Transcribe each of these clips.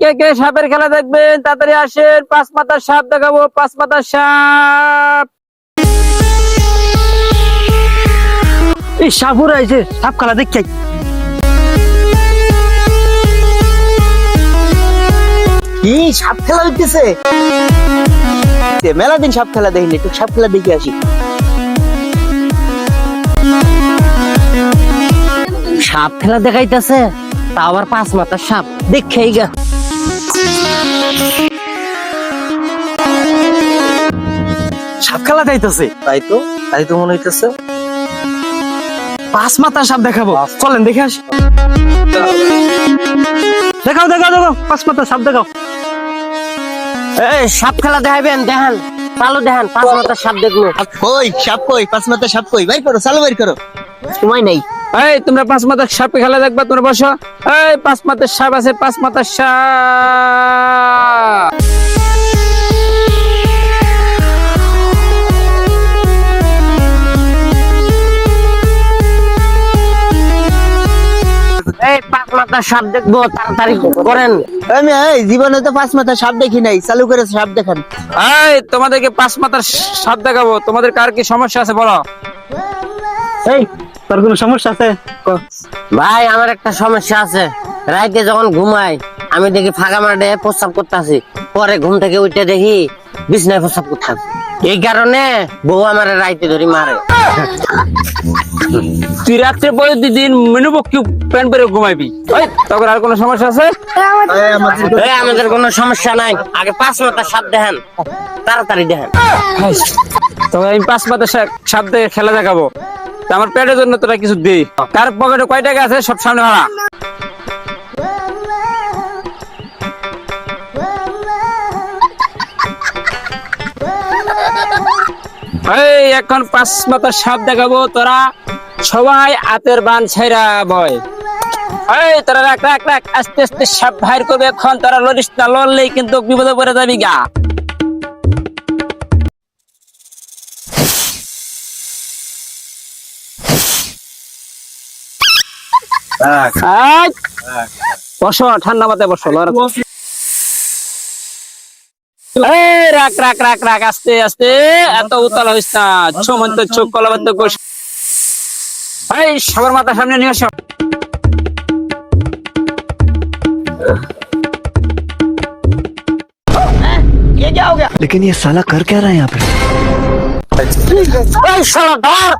কে কে সাপের খেলা দেখবেন তাড়াতাড়ি আসেন পাঁচ মাথার সাপ দেখাবো পাঁচ মাথার সাপ। এই সাপুর আইছে সাপ খেলা দেখ কি সাপ খেলা হইতেছে? মেলা দিন সাপ খেলা দেখিনি একটু সাপ খেলা দেখে আসি। সাপ খেলা দেখাইতেছে তা আবার পাঁচ মাথার সাপ দেখেই গা। সাপ খেলা যাইতেছে। তাই তো তাই তো মনে হইতেছে। পাঁচ মাথার সাপ দেখাবো। চলেন দেখে আসি। দেখাও দেখাও দেখাও। পাঁচ মাথার সাপ দেখাও। এই সাপ খেলা দেখাইবেন দেখান। চালু দেখান পাঁচ মাথার সাপ দেখল কই সাপ কই? পাঁচ মাথা সাপ কই? বাইর করো চালু বাইর করো। সময় নাই। এই তোমরা পাঁচ মাথার সাপে খেলা দেখবা তোমরা বসো। এই পাঁচ মাথার সাপ আছে পাঁচ মাথার সাপ। এই পাঁচ মাথার সাপ দেখব তাড়াতাড়ি করেন। আমি এই জীবনে তো পাঁচ মাথা সাপ দেখি নাই চালু করে সাপ দেখান। এই তোমাদেরকে পাঁচ মাথার সাপ দেখাবো তোমাদের কার কি সমস্যা আছে বলো? এই তোর কোনো সমস্যা আছে? ভাই আমার একটা সমস্যা আছে। রাইতে যখন ঘুমাই আমি দেখি ফাঁকা মাঠে প্রস্রাব করতেছি। পরে ঘুম থেকে উঠে দেখি বিছনায় প্রস্রাব করতাম। এই কারণে বউ আমার রাইতে ধরি মারে। তুই রাত্রে পরে দুই দিন মেনু পক্ষে প্যান্ট পরে ঘুমাইবি। ওই তখন আর কোনো সমস্যা আছে? এই, আমাদের কোনো সমস্যা নাই। আগে পাঁচ মাথা সাপ দেখেন। তাড়াতাড়ি দেখেন। তবে আমি পাঁচ মাথা সাপ দেখে খেলা দেখাবো। আমার পেটের জন্য তোরা কিছু দে। কার পকেটে কয় টাকা আছে সব সামনে ভাড়া। এখন পাঁচ মাথার সাপ দেখাবো তোরা। সবাই হাতের বান ছাইরা এই, তোরা আস্তে আস্তে সাপ ভাইর করবে এখন তোরা লড়িস না, লড়লেই কিন্তু বিপদে পড়ে যাবি গা। বসো ঠান্ডা মাথায় বসো লড়া এই রাখ রাখ রাখ রাখ আস্তে আস্তে এত উতলা হইস না ছমন্ত চোখ কলাবদ্ধ কোষ এই সবার মাথা সামনে নিয়ে আসো लेकिन ये साला कर क्या रहा है यहाँ पे এই শালা ধর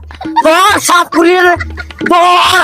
ধর সাপ কুড়িয়ে দে ধর